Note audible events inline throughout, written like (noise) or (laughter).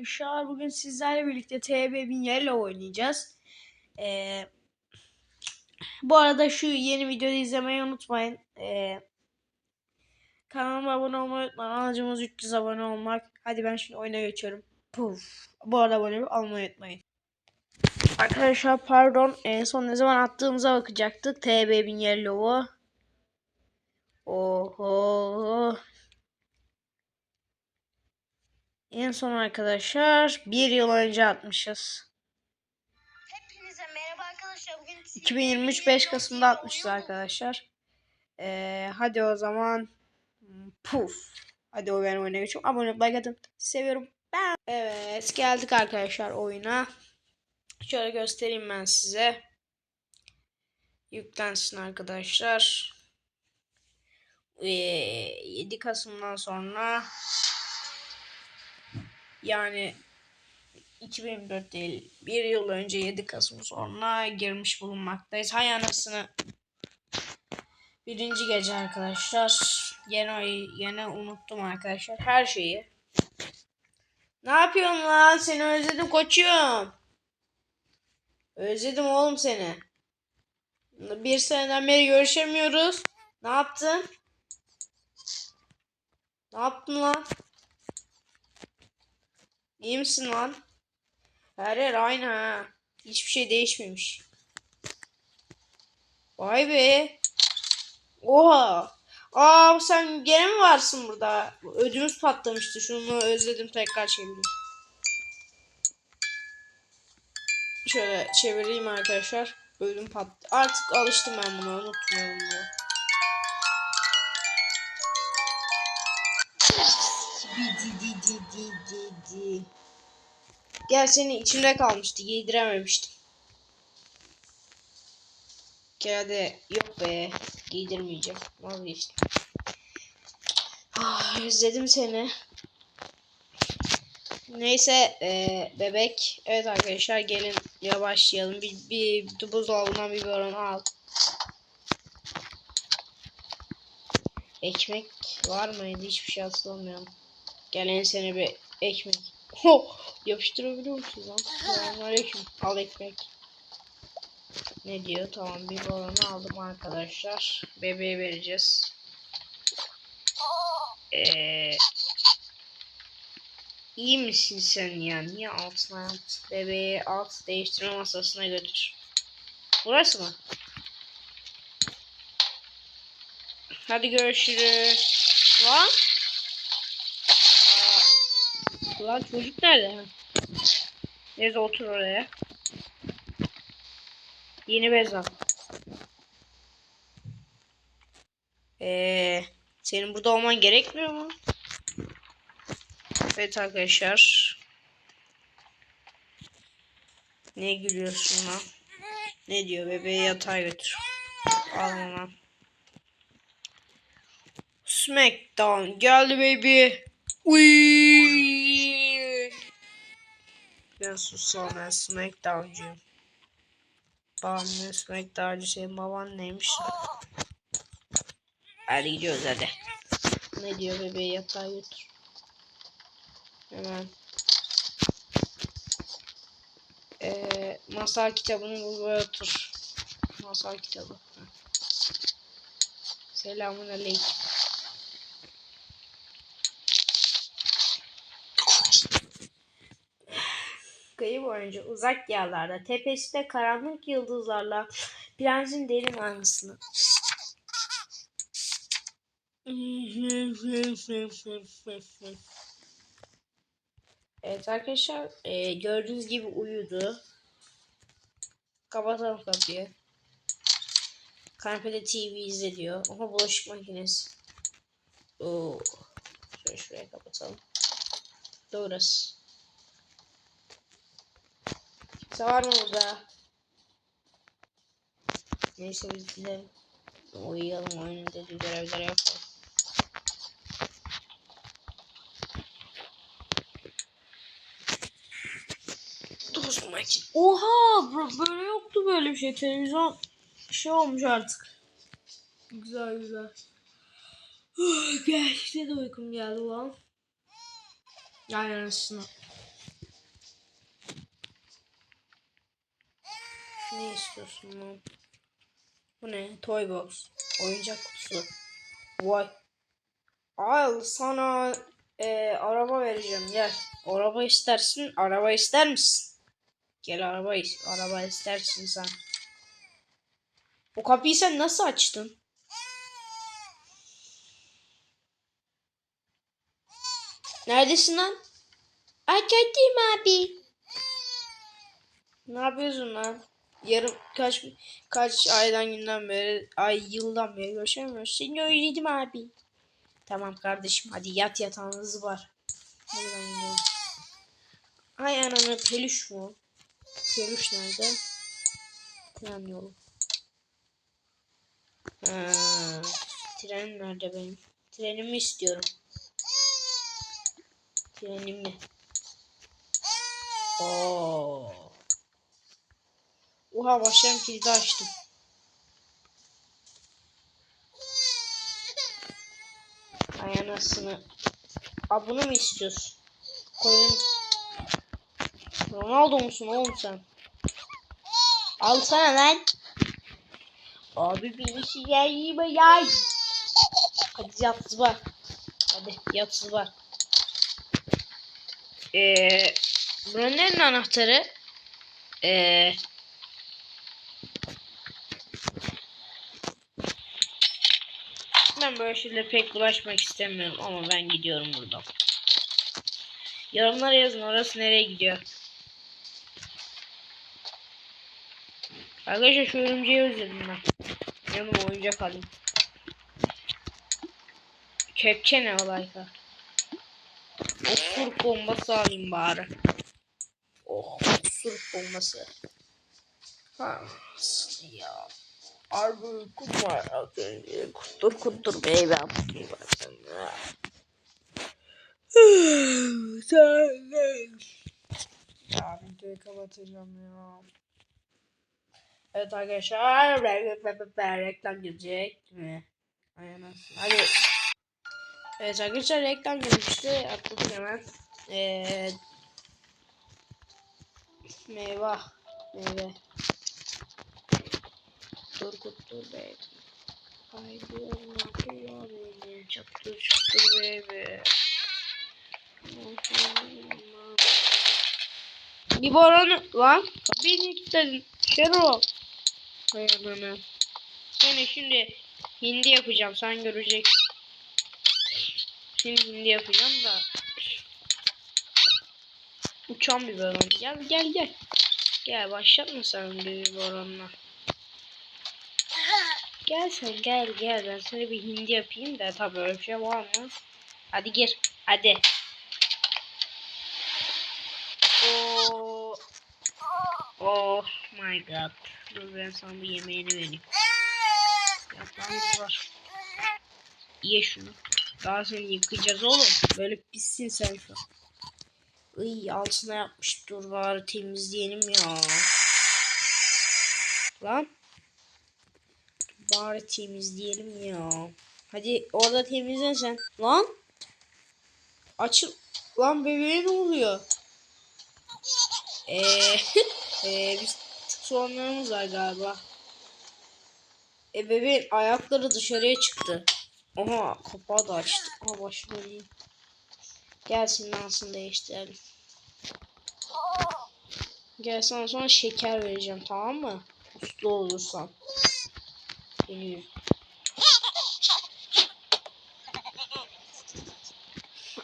arkadaşlar. Bugün sizlerle birlikte TB1000 Yellow oynayacağız. Ee, bu arada şu yeni videoyu izlemeyi unutmayın. Ee, kanalıma abone olmayı unutmayın. Amacımız 300 abone olmak. Hadi ben şimdi oyuna geçiyorum. Puf. Bu arada abone olmayı unutmayın. Arkadaşlar pardon. En son ne zaman attığımıza bakacaktık. TB1000 Yellow'u. Oho. En son arkadaşlar bir yıl önce atmışız. Hepinize merhaba arkadaşlar. Bugün sizlerle 2023 bir 5 yeni Kasım'da atmışız arkadaşlar. Ee, hadi o zaman puf. Hadi o benim oyuna geçiyorum. Abone olup like atın. Seviyorum. Ben. Evet geldik arkadaşlar oyuna. Şöyle göstereyim ben size. Yüklensin arkadaşlar. Ee, 7 Kasım'dan sonra yani 2024 değil bir yıl önce 7 Kasım sonra girmiş bulunmaktayız. Hay anasını. Birinci gece arkadaşlar. Yine, yine unuttum arkadaşlar her şeyi. Ne yapıyorsun lan? Seni özledim koçum. Özledim oğlum seni. Bir seneden beri görüşemiyoruz. Ne yaptın? Ne yaptın lan? İyi misin lan? Her yer aynı ha. Hiçbir şey değişmemiş. Vay be. Oha. Aa sen gene mi varsın burada? Ödümüz patlamıştı. Şunu özledim tekrar çevireyim. Şöyle çevireyim arkadaşlar. Ödüm pattı. Artık alıştım ben buna. Unutmuyorum bunu. Di di di di. Gel seni içimde kalmıştı. Giydirememiştim. Hadi. Yok be. Giydirmeyeceğim. Vazgeçtim. Ah, özledim seni. Neyse ee, bebek. Evet arkadaşlar gelin ya başlayalım. Bir, bir buzdolabından bir biberon al. Ekmek var mıydı? Hiçbir şey hatırlamıyorum. Gelen sene bir ekmek. Ho! (laughs) Yapıştırabiliyor musunuz lan? Selamünaleyküm. Al ekmek. Ne diyor? Tamam bir balonu aldım arkadaşlar. Bebeğe vereceğiz. Ee, iyi misin sen ya? Niye altına at? Bebeği alt değiştirme masasına götür. Burası mı? Hadi görüşürüz. Lan? Lan çocuk nerede? Neyse otur oraya. Yeni bez al. Ee, senin burada olman gerekmiyor mu? Evet arkadaşlar. Ne gülüyorsun lan? Ne diyor bebeği yatağa götür. Al lan. Smackdown geldi baby. Uy. Ben sussam ben Smackdown'cuyum. Babam ne Smackdown'cu senin baban neymiş? Hadi gidiyoruz hadi. Ne diyor bebeği yatağa götür. Hemen. Ee, masal kitabını buraya otur. Masal kitabı. Selamun aleyküm. Kıyı boyunca uzak yerlerde, tepesinde karanlık yıldızlarla prensin derin aynısını. Evet arkadaşlar e, gördüğünüz gibi uyudu. Kapatalım kapıyı. Kanepede TV izle diyor. Ama bulaşık makinesi. Oo. Şöyle şuraya kapatalım. Doğrusu. Kimse var mı burada? Neyse biz gidelim. Uyuyalım oyunun dediği görevleri yapalım. Dost makin. Oha bro, böyle yoktu böyle bir şey. Televizyon şey olmuş artık. Güzel güzel. Gerçekten de uykum geldi lan. Yani arasına. Ne istiyorsun lan? Bu ne? Toy box. Oyuncak kutusu. Vay. Al sana e, araba vereceğim gel. Araba istersin. Araba ister misin? Gel araba is- araba istersin sen. Bu kapıyı sen nasıl açtın? Neredesin lan? Açayım abi. Ne yapıyorsun lan? Yarım kaç kaç aydan günden beri ay yıldan beri görüşemiyoruz. Seni özledim abi. Tamam kardeşim hadi yat yatağınız var. Ay ananı peluş mu? Peluş nerede? Tren yolu. Tren nerede benim? Trenimi istiyorum. Trenimi. Oo. Oha başlarım kilidi açtım. Ay anasını. Aa bunu mu istiyorsun? Koyun. Ronaldo musun oğlum sen? Alsana lan. Abi bir işi yiyeyim ya. Hadi yat var. Hadi yat var. Eee buranın anahtarı? Eee Ben böyle şeylere pek bulaşmak istemiyorum ama ben gidiyorum buradan. Yorumlara yazın orası nereye gidiyor. Arkadaşlar şu örümceği özledim ben. Yanıma oyuncak alayım. Kepçe ne olayka? Osuruk bombası alayım bari. Oh osuruk bombası. Ha ya. Harbi uykum var az önce. Kutur kutur baby yaptım ben sana. (sighs) ya videoyu kapatacağım ya. Evet arkadaşlar reklam gelecek mi? Aynen. Hadi. Evet arkadaşlar reklam gelmişti. Atladık hemen. Ee, meyve. Meyve. Dur be. Haydi Allah ya beni. Çaktır çaktır baby. Bir baranı lan niye kilitledin? Şero. Hay ananı. Seni şimdi hindi yapacağım sen göreceksin. Şimdi hindi yapacağım da. Uçan bir baron. Gel gel gel. Gel başlatma sen bir baronla. Gel sen gel gel ben sana bir hindi yapayım da tabii öyle bir şey var mı? Hadi gir hadi. Oh. Oh my god. Dur ben sana bu yemeğini vereyim. Yaprağımız var. Ye şunu. Daha seni yıkayacağız oğlum. Böyle pissin sen şu an. Iy altına yapmış. Dur bari temizleyelim ya. Lan. Bari temizleyelim ya. Hadi orada temizle sen. Lan. Açıl. Lan bebeğe ne oluyor? Eee (laughs) ee, biz sorunlarımız var galiba. E bebeğin ayakları dışarıya çıktı. Aha kapağı da açtı. Aha başım döneyim. Gelsin lansını değiştirelim. Gel sana sonra şeker vereceğim tamam mı? Uslu olursan. Geliyorum.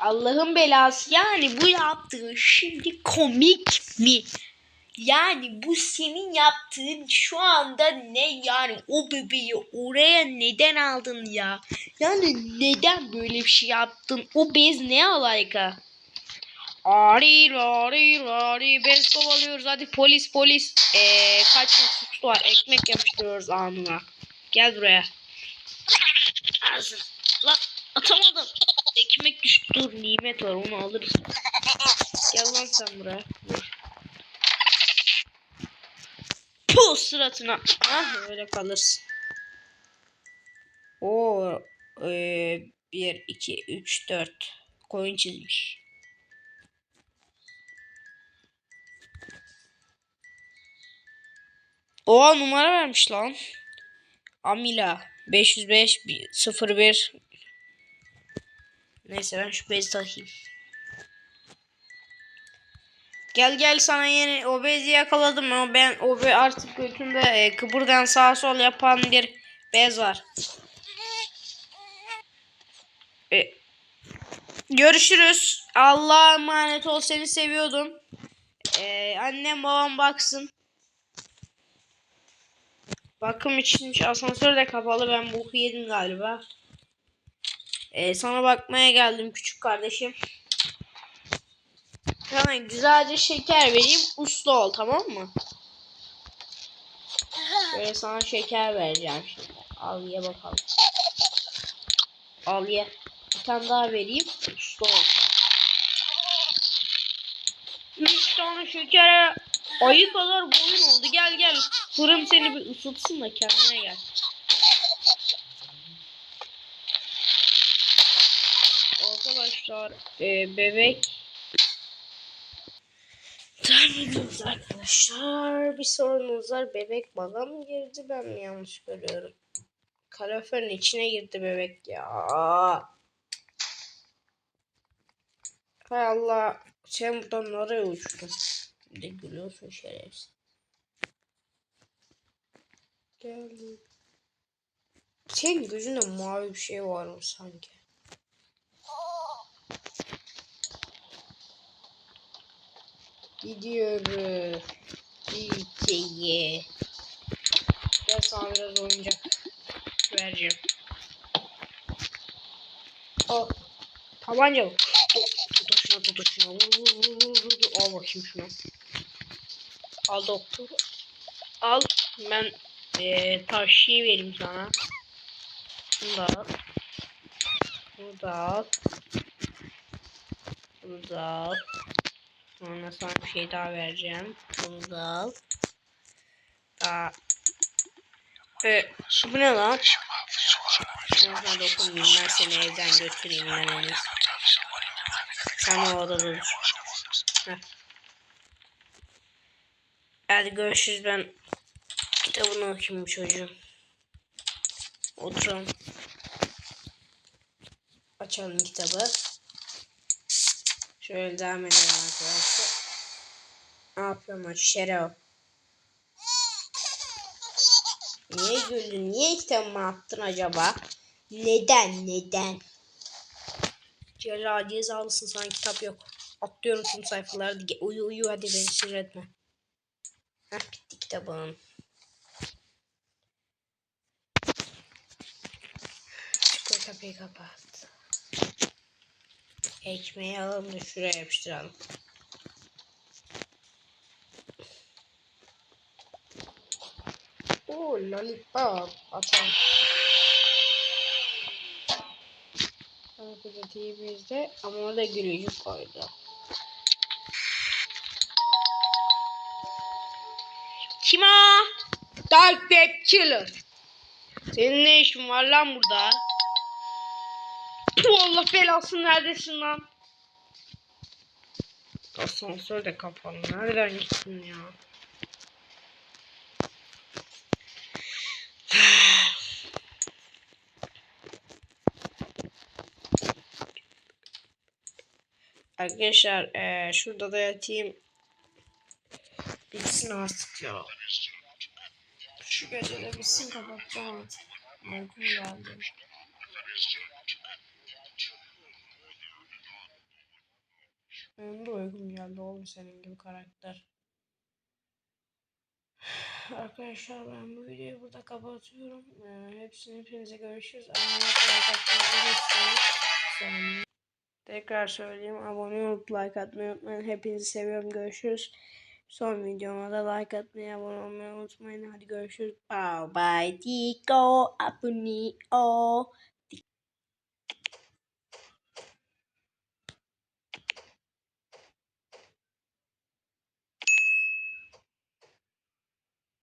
Allah'ın belası yani bu yaptığın şimdi komik mi? Yani bu senin yaptığın şu anda ne yani o bebeği oraya neden aldın ya? Yani neden böyle bir şey yaptın? O bez ne alayka? Ari ari ari bez kovalıyoruz hadi polis polis. Ee, kaç yıl suçlu var ekmek yapıştırıyoruz anına. Gel buraya. Ağzın. Lan atamadım. Ekmek düştü dur nimet var onu alırız. Gel lan sen buraya. Dur. Puh suratına. Ah öyle kalırsın. Oo, e, 1, 2, 3, 4. Koyun çizmiş. Oha numara vermiş lan. Amila 505 01 Neyse ben şu bezi takayım. Gel gel sana yeni o bezi yakaladım ama ben o be artık götümde e, kıpırdayan sağ sol yapan bir bez var. E, görüşürüz. Allah'a emanet ol seni seviyordum. E, annem babam baksın. Bakım için asansör de kapalı. Ben boku yedim galiba. Ee, sana bakmaya geldim küçük kardeşim. Sana güzelce şeker vereyim. Uslu ol tamam mı? Böyle sana şeker vereceğim şimdi. Al ye bakalım. Al ye. Bir tane daha vereyim. Uslu ol. Üç tane şekere ayı kadar boyun oldu. Gel gel. Fırın seni bir ısıtsın da kendine gel. Arkadaşlar e, bebek Tanrınız arkadaşlar bir sorunuz var. Bebek bana mı girdi? Ben mi yanlış görüyorum? Kaloriferin içine girdi bebek ya. Hay Allah sen buradan nereye uçtun? Bir de gülüyorsun şerefsiz Geldim. Senin gözünde mavi bir şey var mı sanki? Gidiyoruz. Ülkeye. Gel sana biraz oyuncak vereceğim. Al. Tabanca bak. Tut şuna tut şuna. Vur vur vur vur vur. Al bakayım şuna. Al doktor. Al. Ben ee, vereyim sana. Bunu da al. Bunu da al. Bunu da al. Sonra sana bir şey daha vereceğim. Bunu da al. Daha. E, bu ne lan? Sana dokunmayayım ben seni evden götüreyim ben en iyisi. Sen o odada dur. Heh. Hadi görüşürüz ben kitabını okuyayım çocuğum. Oturalım. Açalım kitabı. Şöyle devam edelim arkadaşlar. Ne yapıyorum o şeref? Niye güldün? Niye kitabımı attın acaba? Neden? Neden? Cerrah cezalısın sana kitap yok. Atlıyorum tüm sayfaları. Uyu uyu hadi beni sinir etme. Heh bitti kitabım. Kapıyı kapat. Ekmeği alalım da şuraya yapıştıralım. Oo lollipop. Atalım. Arkada TV'mizde ama orada gülücük koydu. Kim o? Dark Web Killer. Senin ne işin var lan burada? Allah belasını neredesin lan? Asansör de kapalı. Nereden gittin ya? Arkadaşlar eee, şurada da yatayım. Bitsin artık ya. Şu gece de bitsin kapatacağım artık. Uykum geldi. Benim de uykum geldi oğlum senin gibi karakter. (sighs) Arkadaşlar ben bu videoyu burada kapatıyorum. Ee, hepsini hepinize görüşürüz. Tekrar söyleyeyim. Abone olup like atmayı unutmayın. Hepinizi seviyorum. Görüşürüz. Son videoma da like atmayı, abone olmayı unutmayın. Hadi görüşürüz. Bye bye. Tico. Abone ol.